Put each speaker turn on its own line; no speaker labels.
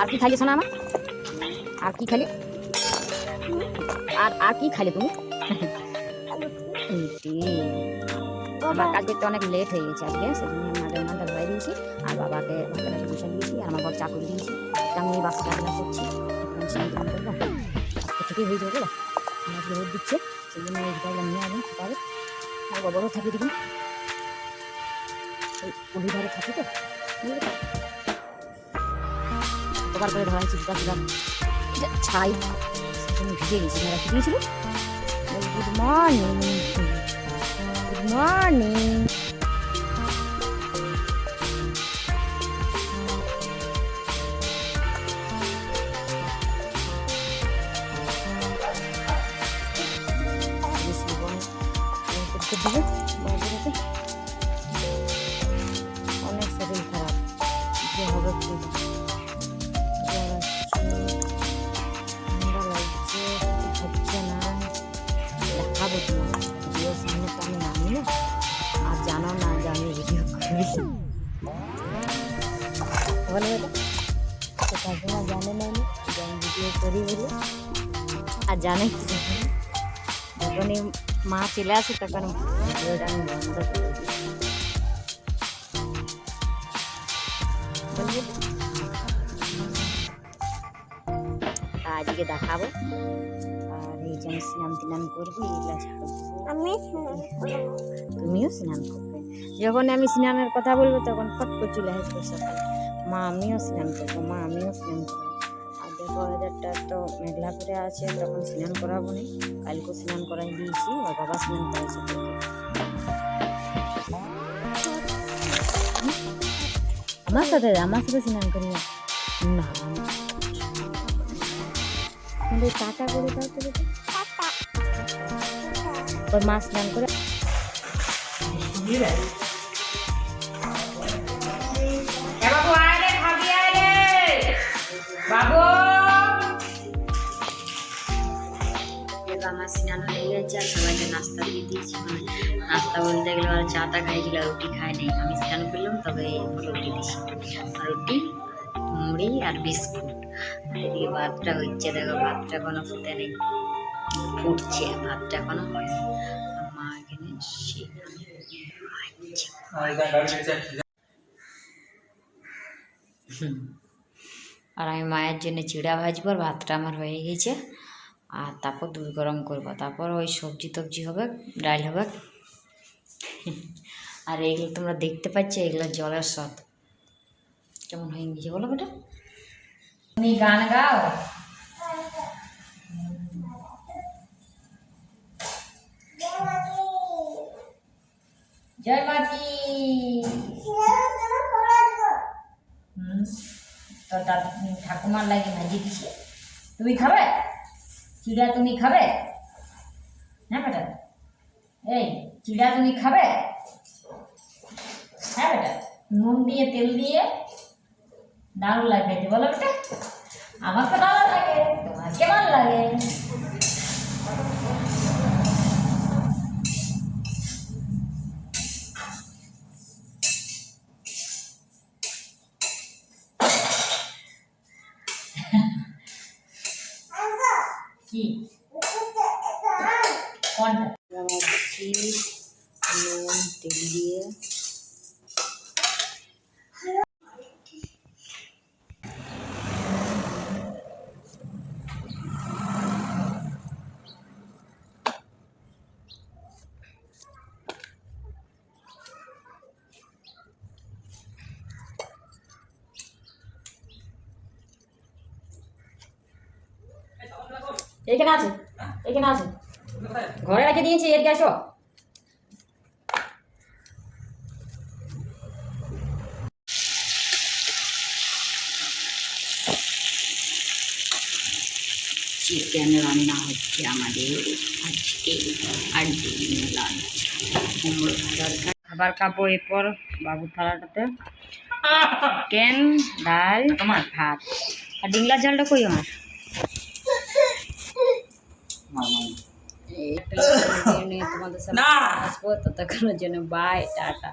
আর কি খাইলে শোনা আমার আর কি খাইলে? আর আর কি খাইলে তুমি। আমার কাজ করতে অনেক লেট হয়ে গেছে আজকে সেজন্য মাঝে মাঝে ধোয়াই দিয়েছি আর বাবাকে ভাতটা টিউশন দিয়েছি আর আমার বর চা করে দিয়েছি। আমি বাসা রান্না করছি। হয়ে যাবে আমার রোদ দিচ্ছে সেই জন্য এই নিয়ে আসবেন আর বাবারও থাকি দেখুন পুলি ধারে থাকি তো? কবার করে ধরা হয়েছে জুতা ফুটা ছাই সেজন্য ভিজে গেছি না রাখি দিয়েছিল গুড মর্নিং গুড মর্নিং অনেক দেখাবো তোমার ভিডিও সামনে তো আমি নামি না। আর জানো না যে আমি ভিডিও করি। বলো তো কাকিমা জানে না যে আমি ভিডিও করি বলে। আর জানে কি যখনই মা চলে আসে তখন ভিডিওটা আমি বন্ধ করে আজকে দেখাবো। এই যে আমি স্নান টিনান করব এগুলা
আমি
তুমিও স্নান করবে। যখন আমি স্নানের কথা বলব তখন ফট করে চলে আসবে সকালে। মা আমিও স্নান করব মা আমিও স্নান করব। আর দেখো ওয়েদারটা তো মেঘলা করে আছে তখন স্নান করাবো না। কালকে স্নান করাই দিয়েছি আর বাবা স্নান করেছে আমার সাথে আমার সাথে স্নান করি না আমাদের টাটা করে দাও তো। ওর মা স্নান করে
বাবু আয় রে খাবি আয় রে। বাবু।
এবার আমার স্নান হয়ে গেছে আর সবাইকে নাস্তা দিয়ে দিয়েছি। মানে নাস্তা বলতে গেলে ওরা চাটা খাইছিল রুটি খায় নাই। আমি স্নান করলাম তবে রুটি দিয়েছি রুটি মুড়ি আর বিস্কুট। এদিকে ভাতটা হচ্ছে দেখো, ভাতটা কোনো ফুটে নেই। ফুটছে, ভাতটা হয়নি। আর মা এখানে আর আমি মায়ের জন্য চিড়া ভাজবো, আর ভাতটা আমার হয়ে গেছে। আর তারপর দুধ গরম করব। তারপর ওই সবজি টবজি হবে, ডাল হবে। আর এইগুলো তোমরা দেখতে পাচ্ছ, এগুলো জলের স্বাদ। কেমন হয়ে গেছে বলো বেটা? তুমি গান গাও? জয় ঠাকুমার লাগে ভাজি দিছে। তুমি খাবে? চিড়া তুমি খাবে? হ্যাঁ বেটা এই, চিড়া তুমি খাবে? হ্যাঁ বেটা নুন দিয়ে, তেল দিয়ে দারুণ লাগবে তো বলো বেটা? আমার তো ভালো লাগে তোমার কেমন লাগে। কি? কোনটা দিচ্ছি নুন তেল দিয়ে এখানে আছে এখানে আছে। ঘরে রেখে দিয়েছি এদিকে আসো চিকেন রান্না হচ্ছে আমাদের আজকে আর লাঞ্চ খাবার খাব এরপর বাবু থালাটাতে। চিকেন ডাল তোমার? ভাত। আর ডিংলা ঝালটা কই আমার এই একটা ভিডিও নিয়ে তোমাদের সাথে আসব ততক্ষণের জন্য বাই টাটা।